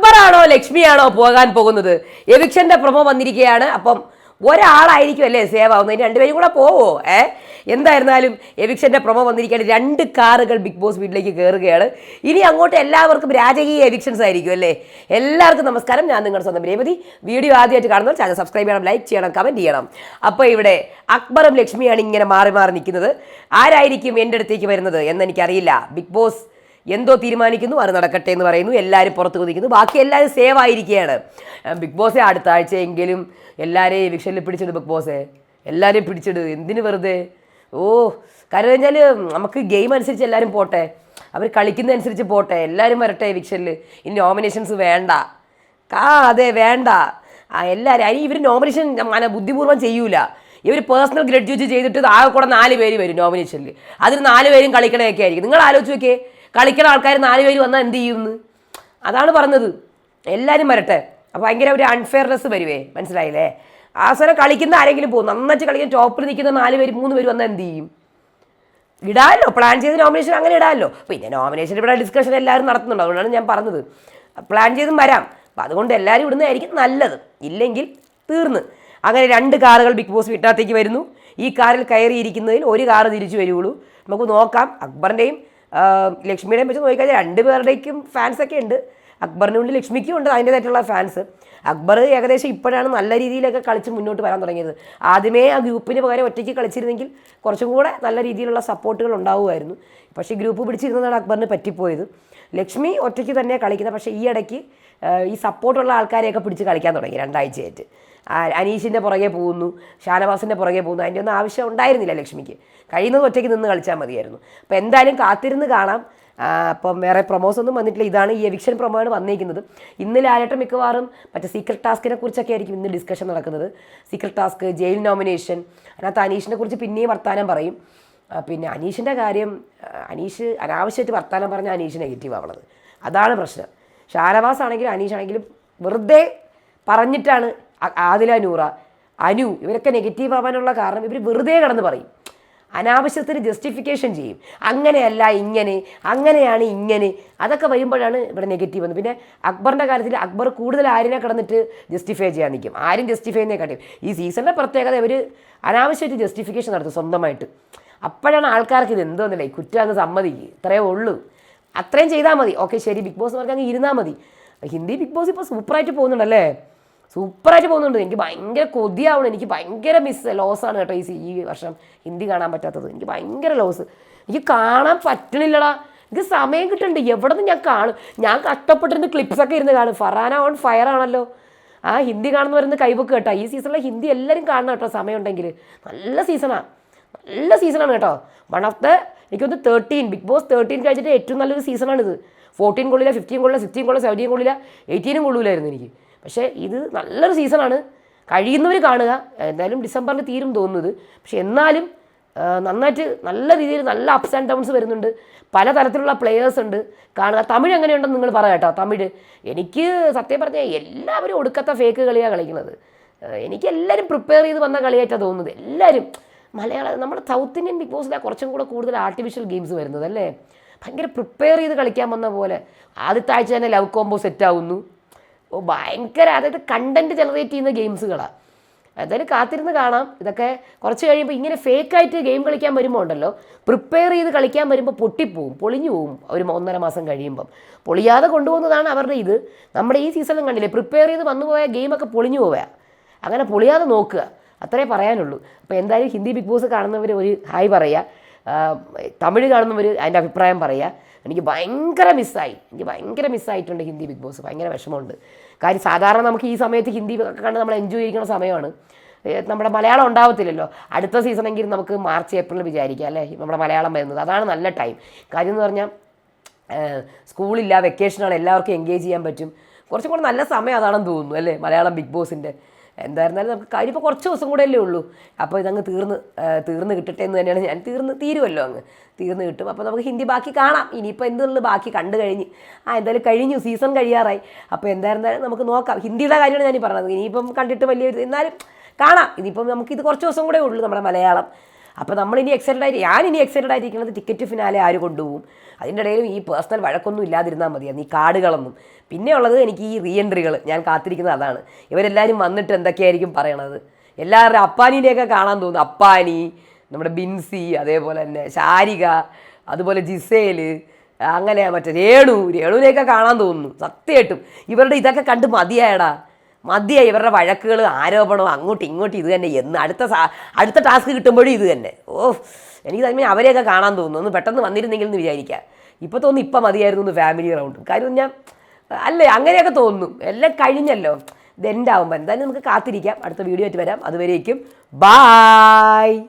അക്ബറാണോ ലക്ഷ്മിയാണോ പോകാൻ പോകുന്നത്? എവിക്ഷന്റെ പ്രൊമോ വന്നിരിക്കുകയാണ്. അപ്പം ഒരാളായിരിക്കും അല്ലേ സേവ്? ആവുന്നത് രണ്ടുപേരും കൂടെ പോവോ? ഏ? എന്തായിരുന്നാലും എവിക്ഷന്റെ പ്രൊമോ വന്നിരിക്കുകയാണ്. രണ്ട് കാറുകൾ ബിഗ് ബോസ് വീട്ടിലേക്ക് കയറുകയാണ് ഇനി അങ്ങോട്ട് എല്ലാവർക്കും രാജകീയ എവിക്ഷൻസ് ആയിരിക്കും അല്ലേ? എല്ലാവർക്കും നമസ്കാരം. ഞാൻ നിങ്ങളുടെ സ്വന്തം രേവതി. വീഡിയോ ആദ്യമായിട്ട് കാണുന്നവർ ചാനൽ സബ്സ്ക്രൈബ് ചെയ്യണം ലൈക്ക് ചെയ്യണം കമന്റ് ചെയ്യണം. അപ്പോൾ ഇവിടെ അക്ബറും ലക്ഷ്മിയാണ് ഇങ്ങനെ മാറി മാറി നിൽക്കുന്നത്. ആരായിരിക്കും എന്റെ അടുത്തേക്ക് വരുന്നത് എന്നെനിക്കറിയില്ല ബിഗ് ബോസ് എന്തോ തീരുമാനിക്കുന്നു അത് നടക്കട്ടെ എന്ന് പറയുന്നു എല്ലാവരും പുറത്ത് കുതിക്കുന്നു. ബാക്കി എല്ലാവരും സേവ് ആയിരിക്കുകയാണ്. ബിഗ് ബോസ് അടുത്ത ആഴ്ചയെങ്കിലും എല്ലാവരെയും വിക്ഷനിൽ പിടിച്ചിട് ബിഗ് ബോസ്. എല്ലാവരെയും പിടിച്ചിട്. എന്തിന് വെറുതെ? ഓ കാര്യം വെച്ചാൽ നമുക്ക് ഗെയിം അനുസരിച്ച് എല്ലാവരും പോട്ടെ. അവർ കളിക്കുന്നതനുസരിച്ച് പോട്ടെ. എല്ലാവരും വരട്ടെ വിക്ഷനിൽ ഇനി നോമിനേഷൻസ് വേണ്ട. ആ അതെ വേണ്ട. ആ എല്ലാവരും അതിന് ഇവർ നോമിനേഷൻ ബുദ്ധിപൂർവം ചെയ്യൂല. ഇവർ പേഴ്സണൽ ഗ്രഡ്ജ് ചെയ്തിട്ട് ആകെ കൂടെ നാല് പേര് വരും നോമിനേഷനിൽ അതിൽ നാല് പേരും കളിക്കണമൊക്കെ ആയിരിക്കും. നിങ്ങൾ ആലോചിച്ച് നോക്കിയേ. കളിക്കണ ആൾക്കാർ നാല് പേര് വന്നാൽ എന്ത് ചെയ്യുമെന്ന് അതാണ് പറഞ്ഞത്. എല്ലാവരും വരട്ടെ. അപ്പോൾ ഭയങ്കര ഒരു അൺഫെയർനെസ് വരുവേ. മനസ്സിലായില്ലേ? അവസരം കളിക്കുന്ന ആരെങ്കിലും പോകും. നന്നായിട്ട് കളിക്കുന്ന ടോപ്പിൽ നിൽക്കുന്ന നാല് പേര് മൂന്ന് പേര് വന്നാൽ എന്ത് ചെയ്യും? ഇടാമല്ലോ പ്ലാൻ ചെയ്ത് നോമിനേഷൻ അങ്ങനെ ഇടാമല്ലോ പിന്നെ നോമിനേഷൻ ഇവിടെ ഡിസ്കഷൻ എല്ലാവരും നടത്തുന്നുണ്ട്. അതുകൊണ്ടാണ് ഞാൻ പറഞ്ഞത്. പ്ലാൻ ചെയ്തും വരാം. അപ്പം അതുകൊണ്ട് എല്ലാവരും ഇടുന്നതായിരിക്കും നല്ലത്. ഇല്ലെങ്കിൽ തീർന്ന്. അങ്ങനെ രണ്ട് കാറുകൾ ബിഗ് ബോസ് വിട്ടാത്തേക്ക് വരുന്നു. ഈ കാറിൽ കയറിയിരിക്കുന്നതിൽ ഒരു കാറ് തിരിച്ചു വരുള്ളൂ നമുക്ക് നോക്കാം. അക്ബറിന്റെയും ലക്ഷ്മിയുടെയും വെച്ച് നോക്കിക്കഴിഞ്ഞാൽ രണ്ട് പേരുടേക്കും ഫാൻസൊക്കെ ഉണ്ട്. അക്ബറിന് ഉണ്ട് ലക്ഷ്മിക്കും ഉണ്ട് അതിന്റേതായിട്ടുള്ള ഫാൻസ് അക്ബർ ഏകദേശം ഇപ്പോഴാണ് നല്ല രീതിയിലൊക്കെ കളിച്ച് മുന്നോട്ട് വരാൻ തുടങ്ങിയത്. ആദ്യമേ ആ ഗ്രൂപ്പിന് പകരം ഒറ്റയ്ക്ക് കളിച്ചിരുന്നെങ്കിൽ കുറച്ചും കൂടെ നല്ല രീതിയിലുള്ള സപ്പോർട്ടുകൾ ഉണ്ടാവുമായിരുന്നു. പക്ഷേ ഗ്രൂപ്പ് പിടിച്ചിരുന്നതാണ് അക്ബറിന് പറ്റിപ്പോയത്. ലക്ഷ്മി ഒറ്റയ്ക്ക് തന്നെ കളിക്കുന്നത്. പക്ഷേ ഈ ഇടയ്ക്ക് ഈ സപ്പോർട്ടുള്ള ആൾക്കാരെയൊക്കെ പിടിച്ച് കളിക്കാൻ തുടങ്ങി രണ്ടാഴ്ചയായിട്ട്. അനീഷിന്റെ പുറകെ പോകുന്നു ഷാനവാസിന്റെ പുറകെ പോകുന്നു. അതിന്റെ ഒന്നും ആവശ്യം ഉണ്ടായിരുന്നില്ല ലക്ഷ്മിക്ക്. കഴിയുന്നത് ഒറ്റയ്ക്ക് നിന്ന് കളിച്ചാൽ മതിയായിരുന്നു. അപ്പോൾ എന്തായാലും കാത്തിരുന്ന് കാണാം. അപ്പം വേറെ പ്രൊമോസ് ഒന്നും വന്നിട്ടില്ല. ഇതാണ് ഈ എവിക്ഷൻ പ്രൊമോയാണ് വന്നിരിക്കുന്നത് ഇന്ന് ലാലേട്ടൻ മിക്കവാറും മറ്റേ സീക്രട്ട് ടാസ്കിനെ കുറിച്ചൊക്കെ ആയിരിക്കും ഇന്ന് ഡിസ്കഷൻ നടക്കുന്നത്. സീക്രട്ട് ടാസ്ക് ജയിൽ നോമിനേഷൻ അതിനകത്ത് അനീഷിനെ കുറിച്ച് പിന്നെയും വർത്താനം പറയും. പിന്നെ അനീഷിന്റെ കാര്യം അനീഷ് അനാവശ്യമായിട്ട് വർത്താനം പറഞ്ഞാൽ അനീഷ് നെഗറ്റീവ് ആവണത്. അതാണ് പ്രശ്നം. ഷാനവാസ് ആണെങ്കിലും അനീഷ് ആണെങ്കിലും വെറുതെ പറഞ്ഞിട്ടാണ് ആദില നൂറ. അനു ഇവരൊക്കെ നെഗറ്റീവ് ആവാനുള്ള കാരണം ഇവർ വെറുതെ കടന്ന് പറയും. അനാവശ്യത്തിന് ജസ്റ്റിഫിക്കേഷൻ ചെയ്യും. അങ്ങനെയല്ല ഇങ്ങനെ അങ്ങനെയാണ് ഇങ്ങനെ. അതൊക്കെ വരുമ്പോഴാണ് ഇവിടെ നെഗറ്റീവ് വന്നത്. പിന്നെ അക്ബറിന്റെ കാര്യത്തിൽ അക്ബർ കൂടുതൽ ആരിനെ കടന്നിട്ട് ജസ്റ്റിഫൈ ചെയ്യാൻ നിൽക്കും ആരും ജസ്റ്റിഫൈ ചെയ്യുന്നേ കാട്ടിയും ഈ സീസണിന്റെ പ്രത്യേകത ഇവർ അനാവശ്യമായിട്ട് ജസ്റ്റിഫിക്കേഷൻ നടത്തും സ്വന്തമായിട്ട്. അപ്പോഴാണ് ആൾക്കാർക്ക് ഇത് എന്തോന്നില്ല ഈ കുറ്റം അങ്ങ് സമ്മതിക്കുക ഇത്രയേ ഉള്ളൂ. അത്രയും ചെയ്താൽ മതി. ഓക്കെ ശരി ബിഗ് ബോസ് എന്ന് പറഞ്ഞാൽ അങ്ങ് ഇരുന്നാൽ മതി. ഹിന്ദി ബിഗ് ബോസ് ഇപ്പോൾ സൂപ്പറായിട്ട് പോകുന്നുണ്ടല്ലേ? സൂപ്പറായിട്ട് പോകുന്നുണ്ട്. എനിക്ക് ഭയങ്കര കൊതിയാവണം. എനിക്ക് ഭയങ്കര മിസ് ലോസാണ് കേട്ടോ ഈ ഈ വർഷം ഹിന്ദി കാണാൻ പറ്റാത്തത്. എനിക്ക് ഭയങ്കര ലോസ് എനിക്ക് കാണാൻ പറ്റണില്ലടാ. എനിക്ക് സമയം കിട്ടുന്നുണ്ട് എവിടെ നിന്ന് ഞാൻ കാണും. ഞാൻ കഷ്ടപ്പെട്ടിരുന്ന് ക്ലിപ്സൊക്കെ ഇരുന്ന് കാണും. ഫറാന ഓൺ ഫയർ ആണല്ലോ. ആ ഹിന്ദി കാണുന്ന കാണുന്നവരുന്ന് കൈവക്ക് കേട്ടോ. ഈ സീസണിലെ ഹിന്ദി എല്ലാവരും കാണണം കേട്ടോ സമയം ഉണ്ടെങ്കിൽ നല്ല സീസണാണ് നല്ല സീസണാണ് കേട്ടോ. വൺ ഓഫ് ദ എനിക്കൊന്ന് തേർട്ടീൻ ബിഗ് ബോസ് തേർട്ടീൻ കഴിഞ്ഞിട്ട് ഏറ്റവും നല്ലൊരു സീസണാണിത് ഫോർട്ടീൻ കൊള്ളില്ല ഫിഫ്റ്റീൻ കൊള്ളില്ല സിക്സ്റ്റീൻ കൊള്ളില്ല സെവന്റീൻ കൊള്ളില്ല എയ്റ്റീനും കൊള്ളൂലായിരുന്നു എനിക്ക്. പക്ഷേ ഇത് നല്ലൊരു സീസണാണ്. കഴിയുന്നവർ കാണുക. എന്തായാലും ഡിസംബറിൽ തീരും തോന്നുന്നത്. പക്ഷെ എന്നാലും നന്നായിട്ട് നല്ല രീതിയിൽ നല്ല അപ്സ് ആൻഡ് ഡൗൺസ് വരുന്നുണ്ട്. പല തരത്തിലുള്ള പ്ലെയേഴ്സ് ഉണ്ട്. കാണുക. തമിഴ് എങ്ങനെയുണ്ടെന്ന് നിങ്ങൾ പറയാം കേട്ടോ. തമിഴ്. എനിക്ക് സത്യം പറഞ്ഞാൽ എല്ലാവരും ഒടുക്കത്തെ ഫേക്ക് കളിയാണ് കളിക്കുന്നത്. എനിക്ക് എല്ലാവരും പ്രിപ്പയർ ചെയ്ത് വന്ന കളിയായിട്ടാണ് തോന്നുന്നത്. എല്ലാവരും മലയാളം നമ്മുടെ സൗത്ത് ഇന്ത്യൻ ബിഗ് ബോസിലാണ് കുറച്ചും കൂടെ കൂടുതൽ ആർട്ടിഫിഷ്യൽ ഗെയിംസ് വരുന്നത് അല്ലേ? ഭയങ്കര പ്രിപ്പയർ ചെയ്ത് കളിക്കാൻ വന്ന പോലെ. ആദ്യത്തെ ആഴ്ച തന്നെ ലവ് കോംബോ സെറ്റ് ആവുന്നു. ഭയങ്കര അതായത് കണ്ടന്റ് ജനറേറ്റ് ചെയ്യുന്ന ഗെയിംസുകളാണ് എന്തായാലും കാത്തിരുന്ന് കാണാം. ഇതൊക്കെ കുറച്ച് കഴിയുമ്പോൾ ഇങ്ങനെ ഫേക്കായിട്ട് ഗെയിം കളിക്കാൻ വരുമ്പോൾ ഉണ്ടല്ലോ പ്രിപ്പയർ ചെയ്ത് കളിക്കാൻ വരുമ്പോൾ പൊട്ടിപ്പോവും പൊളിഞ്ഞു പോവും ഒരു ഒന്നര മാസം കഴിയുമ്പം. പൊളിയാതെ കൊണ്ടുപോകുന്നതാണ് അവരുടെ ഇത്. നമ്മുടെ ഈ സീസണും കണ്ടില്ലേ പ്രിപ്പയർ ചെയ്ത് വന്നു പോയ ഗെയിമൊക്കെ പൊളിഞ്ഞു പോവുക. അങ്ങനെ പൊളിയാതെ നോക്കുക. അത്രേ പറയാനുള്ളൂ. അപ്പോൾ എന്തായാലും ഹിന്ദി ബിഗ് ബോസ് കാണുന്നവർ ഒരു ഹായ് പറയുക തമിഴ് കാണുന്നവർ അതിന്റെ അഭിപ്രായം പറയുക എനിക്ക് ഭയങ്കര മിസ്സായി. എനിക്ക് ഭയങ്കര മിസ്സായിട്ടുണ്ട് ഹിന്ദി ബിഗ് ബോസ്. ഭയങ്കര വിഷമമുണ്ട്. കാര്യം സാധാരണ നമുക്ക് ഈ സമയത്ത് ഹിന്ദി കണ്ട് നമ്മൾ എൻജോയ് ചെയ്യുന്ന സമയമാണ്. നമ്മുടെ മലയാളം ഉണ്ടാവത്തില്ലല്ലോ. അടുത്ത സീസണെങ്കിലും നമുക്ക് മാർച്ച് ഏപ്രിൽ വിചാരിക്കാം അല്ലേ? നമ്മുടെ മലയാളം വരുന്നത്. അതാണ് നല്ല ടൈം കാര്യം എന്ന് പറഞ്ഞാൽ സ്കൂളില്ല വെക്കേഷനാണ് എല്ലാവർക്കും എൻഗേജ് ചെയ്യാൻ പറ്റും. കുറച്ചും കൂടെ നല്ല സമയം അതാണെന്ന് തോന്നുന്നു അല്ലേ? മലയാളം ബിഗ് ബോസിന്റെ എന്തായിരുന്നാലും നമുക്ക് കാര്യം ഇപ്പോൾ കുറച്ച് ദിവസം കൂടെ അല്ലേ ഉള്ളൂ. അപ്പോൾ ഇതങ്ങ് തീർന്ന് തീർന്ന് കിട്ടട്ടെ എന്ന് തന്നെയാണ് ഞാൻ തീർന്ന് തീരുമല്ലോ അങ്ങ്. തീർന്ന് കിട്ടും. അപ്പോൾ നമുക്ക് ഹിന്ദി ബാക്കി കാണാം. ഇനിയിപ്പോൾ എന്തുള്ളൂ ബാക്കി കണ്ടു കഴിഞ്ഞ്. ആ എന്തായാലും കഴിഞ്ഞു. സീസൺ കഴിയാറായി. അപ്പോൾ എന്തായിരുന്നാലും നമുക്ക് നോക്കാം. ഹിന്ദിയുടെ കാര്യമാണ് ഞാൻ പറഞ്ഞത്. ഇനിയിപ്പം കണ്ടിട്ട് വലിയ എന്നാലും കാണാം. ഇനിയിപ്പം നമുക്കിത് കുറച്ച് ദിവസം കൂടെ ഉള്ളൂ നമ്മുടെ മലയാളം. അപ്പോൾ നമ്മൾ ഇനി എക്സൈറ്റഡ് ആയി ഇനി എക്സൈറ്റഡ് ആയിരിക്കുന്നത് ടിക്കറ്റ് ഫിനാലെ ആര് കൊണ്ടുപോകും? അതിന്റെ ഇടയിലും ഈ പേഴ്സണൽ വഴക്കൊന്നും ഇല്ലാതിരുന്നാൽ മതിയായിരുന്നു ഈ കാർഡുകളൊന്നും. പിന്നെ ഉള്ളത് എനിക്ക് ഈ റീ എൻട്രികൾ ഞാൻ കാത്തിരിക്കുന്നത് അതാണ്. ഇവരെല്ലാവരും വന്നിട്ട് എന്തൊക്കെയായിരിക്കും പറയണത്? എല്ലാവരുടെയും അപ്പാനീനെയൊക്കെ കാണാൻ തോന്നുന്നു. അപ്പാനി നമ്മുടെ ബിൻസി അതേപോലെ തന്നെ ശാരിക അതുപോലെ ജിസേൽ അങ്ങനെ മറ്റേ രേണു. രേണുവിനെയൊക്കെ കാണാൻ തോന്നുന്നു. സത്യമായിട്ടും. ഇവരുടെ ഇതൊക്കെ കണ്ട് മതിയായടാ. മതിയായി ഇവരുടെ വഴക്കുകൾ ആരോപണം അങ്ങോട്ട് ഇങ്ങോട്ട് ഇത് തന്നെ. എന്ന് അടുത്ത അടുത്ത ടാസ്ക് കിട്ടുമ്പോഴും ഇത് തന്നെ. ഓ എനിക്ക് തന്നെ അവരെയൊക്കെ കാണാൻ തോന്നുന്നു. ഒന്ന് പെട്ടെന്ന് വന്നിരുന്നെങ്കിൽ എന്ന് വിചാരിക്കാം. ഇപ്പോൾ തോന്നുന്നു ഇപ്പം മതിയായിരുന്നു ഒന്ന് ഫാമിലി റൗണ്ട് കാര്യം ഞാൻ അല്ലേ അങ്ങനെയൊക്കെ തോന്നുന്നു. എല്ലാം കഴിഞ്ഞല്ലോ. ഇത് എന്റെ ആവുമ്പോൾ എന്തായാലും നമുക്ക് കാത്തിരിക്കാം. അടുത്ത വീഡിയോ ആയിട്ട് വരാം. അതുവരേക്കും. ബായ്